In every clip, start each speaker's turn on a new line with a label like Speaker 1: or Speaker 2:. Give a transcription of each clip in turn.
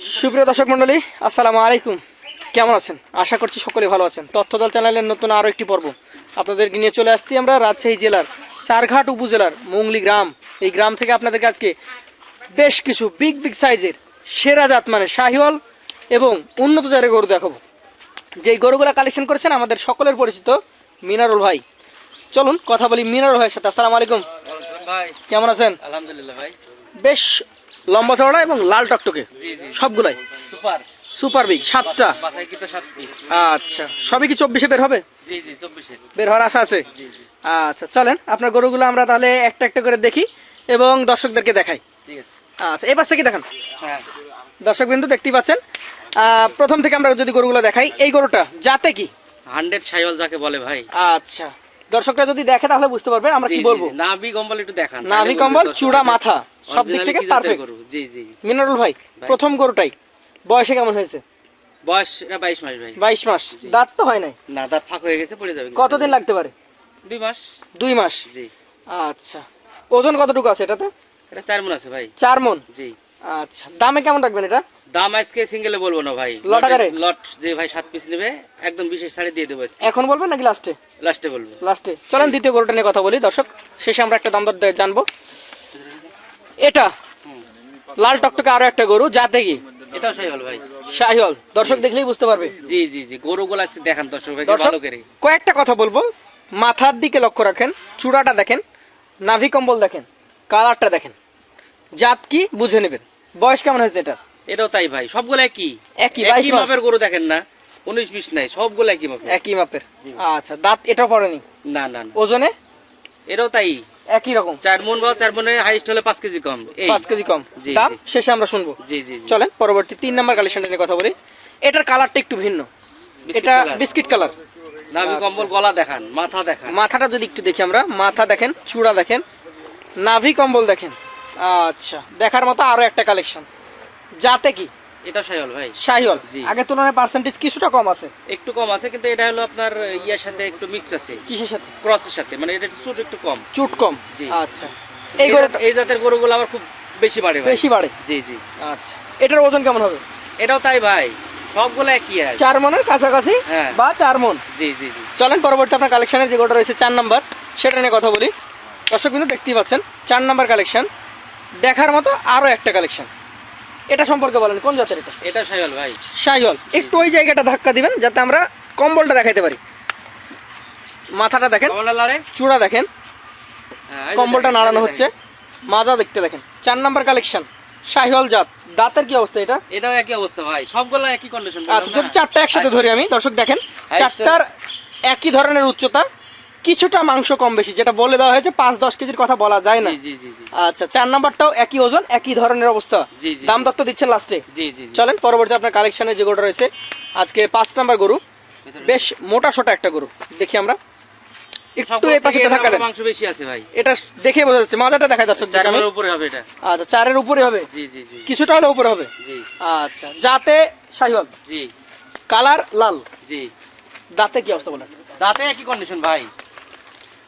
Speaker 1: সুপ্রিয় দর্শক মণ্ডলী আসসালামু আলাইকুম। কেমন আছেন? আশা করছি সকলে ভালো আছেন। তথ্যদল চ্যানেলের নতুন আরও একটি পর্ব আপনাদেরকে নিয়ে চলে আসছি আমরা রাজশাহী জেলার চারঘাট উপজেলার মুংলি গ্রাম। এই গ্রাম থেকে আপনাদেরকে আজকে বেশ কিছু বিগ বিগ সাইজের সেরা জাত মানে শাহিওয়াল এবং উন্নত জাতের গরু দেখাবো। যেই গরুগুলো কালেকশন করেছেন আমাদের সকলের পরিচিত মিনারুল ভাই। চলুন কথা বলি মিনারুল ভাইয়ের সাথে। আসসালামু আলাইকুম।
Speaker 2: ভাই।
Speaker 1: কেমন আছেন?
Speaker 2: আলহামদুলিল্লাহ ভাই।
Speaker 1: বেশ লম্বা চওড়া এবং লাল টকটকে? সবগুলাই?
Speaker 2: সুপার।
Speaker 1: সুপার বিগ সাতটা? আচ্ছা সবই কি চব্বিশে বের হবে? বের হওয়ার আশা আছে? আচ্ছা চলেন আপনার গরুগুলো আমরা তাহলে একটা একটা করে দেখি এবং দর্শকদেরকে দেখাই। আচ্ছা এই পাশ থেকে দেখান?
Speaker 2: হ্যাঁ।
Speaker 1: দর্শক বিন্দু দেখতেই পাচ্ছেন প্রথম থেকে আমরা যদি গরুগুলো দেখাই এই গরুটা যাতে কি?
Speaker 2: হান্ড্রেড সাইওয়াল যাকে বলে ভাই।
Speaker 1: আচ্ছা দর্শকরা যদি দেখে তাহলে বুঝতে পারবে আমরা কি বলব।
Speaker 2: নাভি কম্বল একটু দেখান
Speaker 1: নাভি কম্বল চূড়া মাথা সব দিক থেকে পারফেক্ট
Speaker 2: গরু? জি জি।
Speaker 1: মিনারুল ভাই। প্রথম গরুটাই। বয়সে কেমন হয়েছে?
Speaker 2: বয়স এটা বাইশ মাস ভাই।
Speaker 1: বাইশ মাস। দাঁত তো হয় নাই?
Speaker 2: না দাঁত ফাঁক হয়ে গেছে পড়ে যাবে।
Speaker 1: কতদিন লাগতে পারে?
Speaker 2: দুই মাস।
Speaker 1: দুই মাস?
Speaker 2: জি।
Speaker 1: আচ্ছা। ওজন কতটুকু আছে এটাতে?
Speaker 2: এটা চার মন আছে ভাই।
Speaker 1: চার মন?
Speaker 2: জি।
Speaker 1: আচ্ছা দামে কেমন রাখবেন এটা?
Speaker 2: দাম আজকে সিঙ্গেলে বলব না ভাই।
Speaker 1: লট আকারে?
Speaker 2: লট যে ভাই সাত পিস নেবে একদম বিশেষ ছাড়ে দিয়ে দেবো
Speaker 1: এখন বলবেন নাকি লাস্টে
Speaker 2: লাস্টে বলব।
Speaker 1: লাস্টে চলেন দ্বিতীয় গরুটা নিয়ে কথা বলি দর্শক। শেষে আমরা একটা দাম দর জানব। এটা লাল টকটকে আরও একটা গরু যাতে কি
Speaker 2: এটাও ভাই।
Speaker 1: শাহিওয়াল। দর্শক দেখলেই বুঝতে পারবে।
Speaker 2: জি জি জি গরুগুলো আজকে দেখান দর্শক
Speaker 1: দর্শক
Speaker 2: ভালো করে।
Speaker 1: কয়েকটা কথা বলব। মাথার দিকে লক্ষ্য রাখেন চূড়াটা দেখেন নাভি কম্বল দেখেন কালারটা দেখেন। জাত কি বুঝে নেবেন। বয়স কেমন হয়েছে এটা
Speaker 2: এটাও তাই ভাই সবগুলো একই।
Speaker 1: একই,
Speaker 2: একই মাপের গরু দেখেন না উনিশ বিশ নাই সবগুলো একই মাপের।
Speaker 1: একই মাপের। আচ্ছা দাঁত এটাও পড়েনি?
Speaker 2: না না না।
Speaker 1: ওজনে?
Speaker 2: এটাও তাই।
Speaker 1: একই রকম।
Speaker 2: চার মন বা চার মনে হাইস্ট হলে পাঁচ কেজি কম।
Speaker 1: পাঁচ কেজি কম। দাম শেষে আমরা শুনব।
Speaker 2: জি জি
Speaker 1: চলেন পরবর্তী তিন নাম্বার কালেকশনটা নিয়ে কথা বলি। এটার কালারটা একটু ভিন্ন। এটা বিস্কিট কালার
Speaker 2: নাভি
Speaker 1: আচ্ছা।
Speaker 2: কম্বল গলা দেখান মাথা দেখান।
Speaker 1: মাথাটা যদি একটু দেখি আমরা মাথা দেখেন চূড়া দেখেন নাভি কম্বল দেখেন। আচ্ছা দেখার মতো আরও একটা কালেকশন যাতে কি?
Speaker 2: এটা ভাই।
Speaker 1: শাহিওয়াল। আগের তুলনায় পার্সেন্টেজ কিছুটা কম আছে।
Speaker 2: একটু কম আছে কিন্তু এটা হলো আপনার ইয়ার সাথে একটু মিক্স আছে।
Speaker 1: কিসের সাথে?
Speaker 2: ক্রসের সাথে মানে এটা চুট একটু কম।
Speaker 1: চুট কম। আচ্ছা। এই
Speaker 2: এই জাতের গরুগুলো আবার খুব বেশি বাড়ে ভাই।
Speaker 1: বেশি বাড়ে?
Speaker 2: জি জি।
Speaker 1: আচ্ছা। এটার ওজন কেমন হবে?
Speaker 2: এটাও তাই ভাই। সবগুলো একই আছে
Speaker 1: চার মনের কাছাকাছি
Speaker 2: হ্যাঁ।
Speaker 1: বা চার মন?
Speaker 2: জি জি জি।
Speaker 1: চলেন পরবর্তী আপনার কালেকশনের যে গোটা রয়েছে চার নাম্বার সেটা নিয়ে কথা বলি। দর্শক কিন্তু দেখতেই পাচ্ছেন চার নাম্বার কালেকশন দেখার মতো আরও একটা কালেকশন এটা সম্পর্কে বলেন কোন জাতের এটা?
Speaker 2: এটা সাইওয়াল ভাই।
Speaker 1: শাহিওয়াল একটু ওই জায়গাটা ধাক্কা দিবেন যাতে আমরা কম্বলটা দেখাইতে পারি। মাথাটা দেখেন চূড়া দেখেন।
Speaker 2: হ্যাঁ,
Speaker 1: কম্বলটা নাড়ানো হচ্ছে। মাজা দেখতে দেখেন। চার নাম্বার কালেকশন শাহিওয়াল জাত। দাঁতের কি অবস্থা এটা?
Speaker 2: এটাও একই অবস্থা ভাই। সবগুলো একই কন্ডিশন
Speaker 1: আচ্ছা যদি চারটা একসাথে ধরি আমি দর্শক দেখেন চারটার একই ধরনের উচ্চতা কিছুটা মাংস কম বেশি যেটা বলে দেওয়া হয়েছে পাঁচ দশ কেজির কথা বলা যায় না। আচ্ছা চার নাম্বারটাও একই ওজন একই ধরনের অবস্থা। দাম দত্ত দিচ্ছেন লাস্টে চলেন পরবর্তী আপনার কালেকশনে যে গরুটা রয়েছে আজকে পাঁচ নাম্বার গরু বেশ মোটা সোটা একটা গরু দেখি আমরা। একটু এই পাশে
Speaker 2: থেকে
Speaker 1: দেন
Speaker 2: মাংস বেশি আছে ভাই।
Speaker 1: এটা দেখে বোঝা যাচ্ছে মাজাটা দেখা যাচ্ছে
Speaker 2: চার উপরে হবে এটা।
Speaker 1: আচ্ছা চারের উপরে হবে?
Speaker 2: জি জি জি
Speaker 1: কিছুটা হলে উপরে হবে?
Speaker 2: জি।
Speaker 1: আচ্ছা যাতে
Speaker 2: জি।
Speaker 1: কালার লাল।
Speaker 2: জি।
Speaker 1: দাঁতে কি অবস্থা বলেন?
Speaker 2: দাঁতে একই কন্ডিশন ভাই।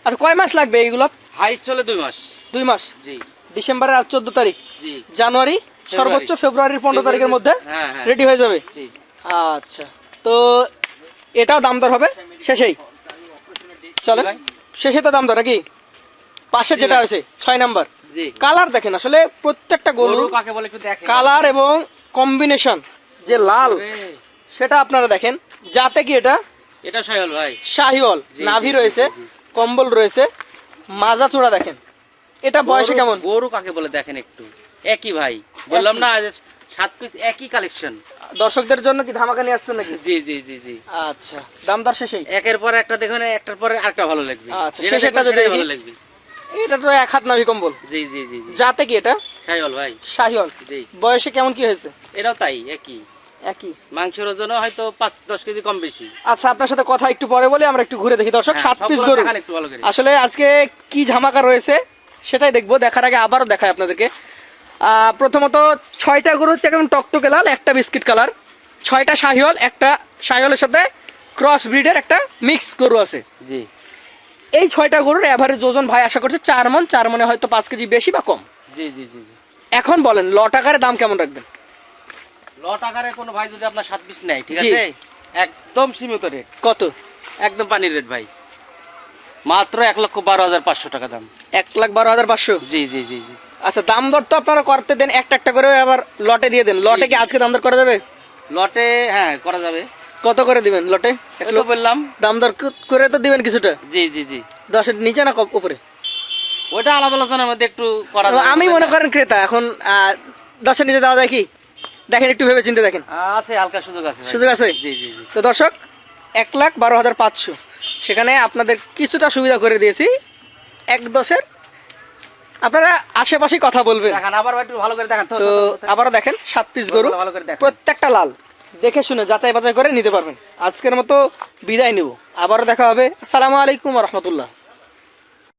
Speaker 1: আচ্ছা কয় মাস লাগবে এইগুলো?
Speaker 2: হাইস্ট হলে দুই মাস।
Speaker 1: দুই মাস?
Speaker 2: জি।
Speaker 1: ডিসেম্বরের আজ চোদ্দ তারিখ?
Speaker 2: জি।
Speaker 1: জানুয়ারি সর্বোচ্চ ফেব্রুয়ারির পনেরো তারিখের মধ্যে
Speaker 2: হ্যাঁ হ্যাঁ।
Speaker 1: রেডি হয়ে যাবে? আচ্ছা তো এটাও দাম দর হবে? শেষেই। চলে শেষে তো দাম দর নাকি? পাশে যেটা আছে ছয় নাম্বার। কালার দেখেন আসলে প্রত্যেকটা
Speaker 2: গরু
Speaker 1: কালার এবং কম্বিনেশন যে লাল সেটা আপনারা দেখেন। যাতে কি এটা?
Speaker 2: এটা সাইওয়াল ভাই।
Speaker 1: শাহিওয়াল নাভি রয়েছে। কম্বল রয়েছে মাজা চূড়া দেখেন। এটা বয়সে কেমন?
Speaker 2: গরু কাকে বলে দেখেন একটু? একই ভাই। বললাম না সাত পিস একই কালেকশন
Speaker 1: দর্শকদের জন্য কি ধামাকা নিয়ে আসছেন নাকি?
Speaker 2: জি জি জি জি।
Speaker 1: আচ্ছা দাম দর শেষেই?
Speaker 2: একের পর একটা দেখবেন একটার পরে আরেকটা ভালো লাগবে।
Speaker 1: আচ্ছা, শেষেরটা যদি
Speaker 2: ভালো লাগবে।
Speaker 1: এটা তো এক হাত নাভি কম্বল।
Speaker 2: জি জি জি
Speaker 1: যাতে কি এটা?
Speaker 2: সাইওয়াল ভাই।
Speaker 1: শাহিওয়াল।
Speaker 2: জি।
Speaker 1: বয়সে কেমন কি হয়েছে?
Speaker 2: এটাও তাই একই।
Speaker 1: একই?
Speaker 2: মাংসের ওজনও হয়তো পাঁচ দশ কেজি কম বেশি।
Speaker 1: আচ্ছা আপনার সাথে কথা একটু পরে বলে আমরা একটু ঘুরে দেখি। দর্শক
Speaker 2: হ্যাঁ,
Speaker 1: সাত পিস গরু। আসলে আজকে কি ঝামাকা রয়েছে সেটাই দেখব। দেখার আগে আবারও দেখাই আপনাদেরকে। প্রথমত ছয়টা গরু হচ্ছে একদম টকটকে লাল একটা বিস্কিট কালার। ছয়টা শাহিওয়াল একটা সাথে ক্রস ব্রিডের একটা মিক্স গরু আছে।
Speaker 2: জি।
Speaker 1: এই ছয়টা গরুর অ্যাভারেজ ওজন ভাই আশা করছে চার মন চার মনে হয়তো পাঁচ কেজি বেশি বা কম।
Speaker 2: জি জি জি জি।
Speaker 1: এখন বলেন লট আকারে দাম কেমন রাখবেন?
Speaker 2: লট আকারে কোনো ভাই যদি আপনার সাত পিস নেয় ঠিক আছে? একদম সীমিত রেট
Speaker 1: কত?
Speaker 2: একদম পানির রেট ভাই। মাত্র এক লক্ষ বারো হাজার পাঁচশো টাকা দাম।
Speaker 1: এক লাখ বারো হাজার পাঁচশো?
Speaker 2: জি জি জি জি।
Speaker 1: আচ্ছা দাম দর তো আপনারা করতে দেন একটা একটা করে আবার লটে দিয়ে দেন। লটে কি আজকে দাম দর করা যাবে?
Speaker 2: লটে হ্যাঁ করা যাবে।
Speaker 1: কত করে দিবেন লটে?
Speaker 2: বললাম।
Speaker 1: দাম দর করে তো দিবেন কিছুটা।
Speaker 2: জি জি জি।
Speaker 1: দশের নিচে না উপরে?
Speaker 2: ওইটা আলাপ আলোচনার মধ্যে একটু করা
Speaker 1: আমি মনে করেন ক্রেতা এখন দশের নিচে দেওয়া যায় কি? দেখেন একটু ভেবে চিন্তে দেখেন
Speaker 2: আছে হালকা সুযোগ আছে
Speaker 1: সুযোগ আছে?
Speaker 2: জি জি জি।
Speaker 1: তো দর্শক এক লাখ বারো হাজার পাঁচশো। সেখানে আপনাদের কিছুটা সুবিধা করে দিয়েছি। এক দশের। আপনারা আশেপাশে কথা বলবেন।
Speaker 2: দেখান আবার একটু ভালো করে দেখান।
Speaker 1: তো আবারও দেখেন সাত পিস গরু।
Speaker 2: ভালো করে দেখান।
Speaker 1: প্রত্যেকটা লাল। দেখে শুনে যাচাই বাছাই করে নিতে পারবেন। আজকের মতো বিদায় নেব। আবারও দেখা হবে। আসসালামু আলাইকুম রহমতুল্লাহ।